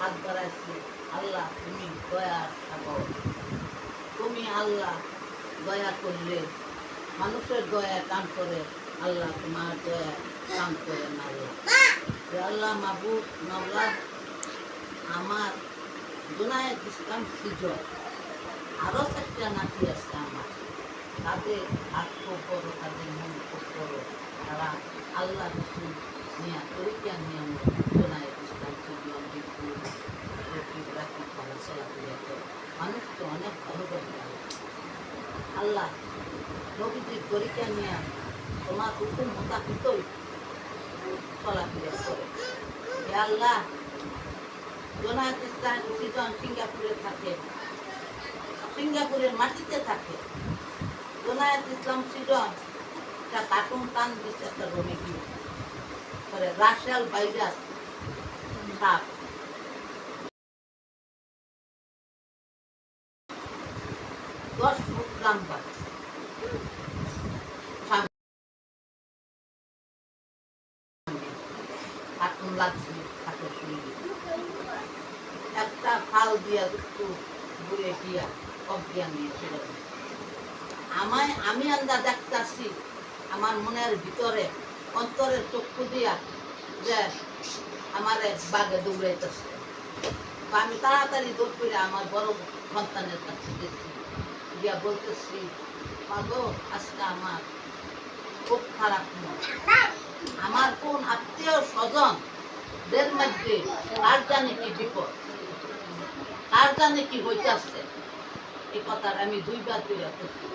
হাত বাড়াইছি, আল্লাহ তুমি দয়া সাগর। তুমি আল্লাহ দয়া করলে, মানুষের দয়া কাম করে, আল্লাহ তোমার দয়া কাম করে না আল্লাহ মাবুদ মাওলা, আমার জোনায়েত ইসলাম সিজন আরও চারটা নাতি আছে আমার। তাদের খুব বড় তাদের মন বড় তারা আল্লাহ নিয়ে পরীক্ষা নিয়ে জোনায়েত আল্লাহ নবীজির পরীক্ষা নিয়ে তোমার হুকুম মোতাবিকই চলাফেরা করে আল্লাহ জোনায়েত সিঙ্গাপুরে থাকে সিঙ্গাপুরের মাটিতে থাকে জোনায়েত ইসলাম সিজন একটা কার্টুন টান দিচ্ছে একটা রোমে করে রাশিয়াল ভাইরাস শুয়ে একটা ফাল দিয়া একটু আমায় আমি আন্দা দেখতেছি আমার মনের ভিতরে অন্তরের চক্ষু দিয়া যে আমার এক বাঘে দৌড়াইতেছে আমি তাড়াতাড়ি দৌড় করে আমার বড় সন্তানের কাছে গেছি। গিয়া বলতেছি, মাগো, আজকে আমার খুব খারাপ আমার কোন আত্মীয় স্বজন দের মধ্যে কার জানে কি বিপদ? কার জানে কি হইতেছে? এই কথাটা আমি দুইবার দুই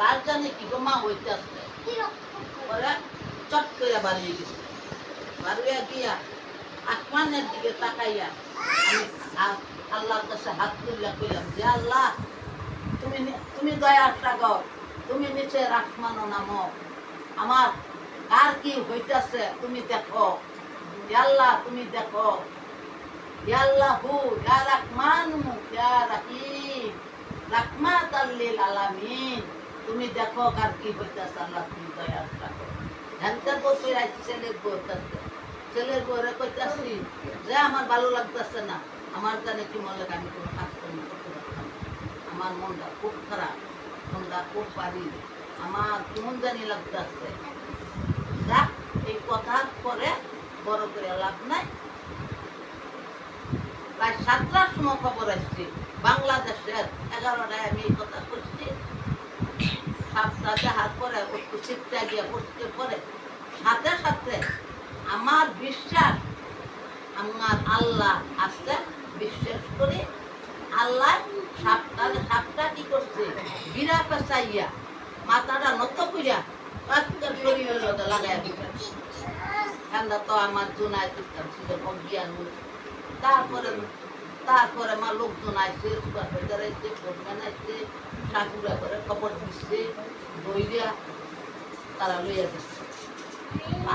কার জানে কি গোমা হইতেছে? পরে চট করে বাড়িয়ে গেছে। বাড়িয়ে গিয়া আসমানের দিকে তাকাইয়া আমি আল্লাহর কাছে হাত তুললা কইলাম যে আল্লাহ, তুমি তুমি দয়ার সাগর তুমি নিচে আসমানো নামো। আমার কার কি হইতেছে তুমি দেখো। আল্লাহ, তুমি দেখো। হে আল্লাহু ইয়া রাহমানু ইয়া রাহিম। রাহমাতাল লিল আলামিন। তুমি দেখো কার কি হইতেছে, আল্লাহ, তুমি দয়া রাখো। আইছি ছেলের বউ কাছে ছেলের বউরে কইতাছি যে আমার ভালো লাগতেছে না। আমার জানে কি মনে লাগে আমি কোনো কাজ কর্ম করতে পারতাম আমার মনটা খুব খারাপ, মনটা খুব পারি আমার কেমন জানি লাগতেছে। যাক, এই কথার পরে বড় করে লাভ নাই। প্রায় সাতটার সময় খবর আসছে, বাংলাদেশের এগারোটায় আমি এই কথা করছি সাতটা দেখার পরে, একটু চিপটা গিয়ে বসতে পরে সাথে সাথে আমার বিশ্বাস আমার আল্লাহ আছে বিশ্বাস করি আল্লাহ সাপটা সাপটা কি করছে বিরা পেঁচাইয়া মাথাটা নত শরীরের লগে লাগাইয়া ঠান্ডা তো আমার জোনায় দিতাম অজ্ঞান তারপরে তারপরে আমার লোকজন আইসে সুপারভাইজার আইসে ফোরম্যান আইসে ঠাকুরা করে খবর দিচ্ছে বইরা তারা লইয়া দিচ্ছে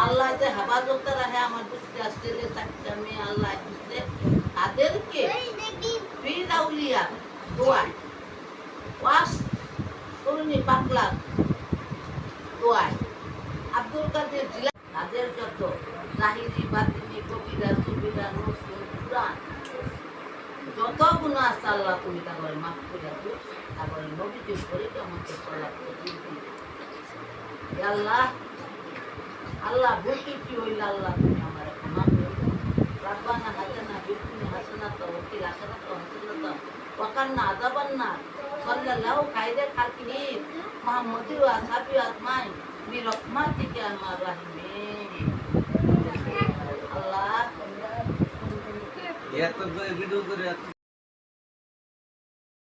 আল্লাহ যে হেফাজতে রাখে আমার দুঃখে আসছে চারটা মেয়ে আল্লাহ দিচ্ছে তাদেরকে ফিরাউলিয়া দোয়ায় ওয়াস তরুণী পাকলা দোয়ায়। আব্দুল কাদের জিলা তাদের যত জাহিরি, বাতিনি, কবিরা, সুবিরা নসুল পুরাণ যত গুণ আছে আল্লাহ তুমি তারপরে মাফ করে দাও। তারপরে নবীজির করে আমাকে চলা আল্লাহ আল্লাহ বলতে কি হইল আল্লাহ তুমি আমার ক্ষমা করে রাব্বানা হাসানা বিকুনি হাসানা তো ওকিল হাসানা তো হাসানা তো ওয়াকান্না আযাবান্না সাল্লাল্লাহু খাইরে খালকিহিন মুহাম্মাদি ওয়া আসহাবি আজমাইন। বিরহমাতিকা আমার রাহিমিন আল্লাহ। এত ভিডিও এত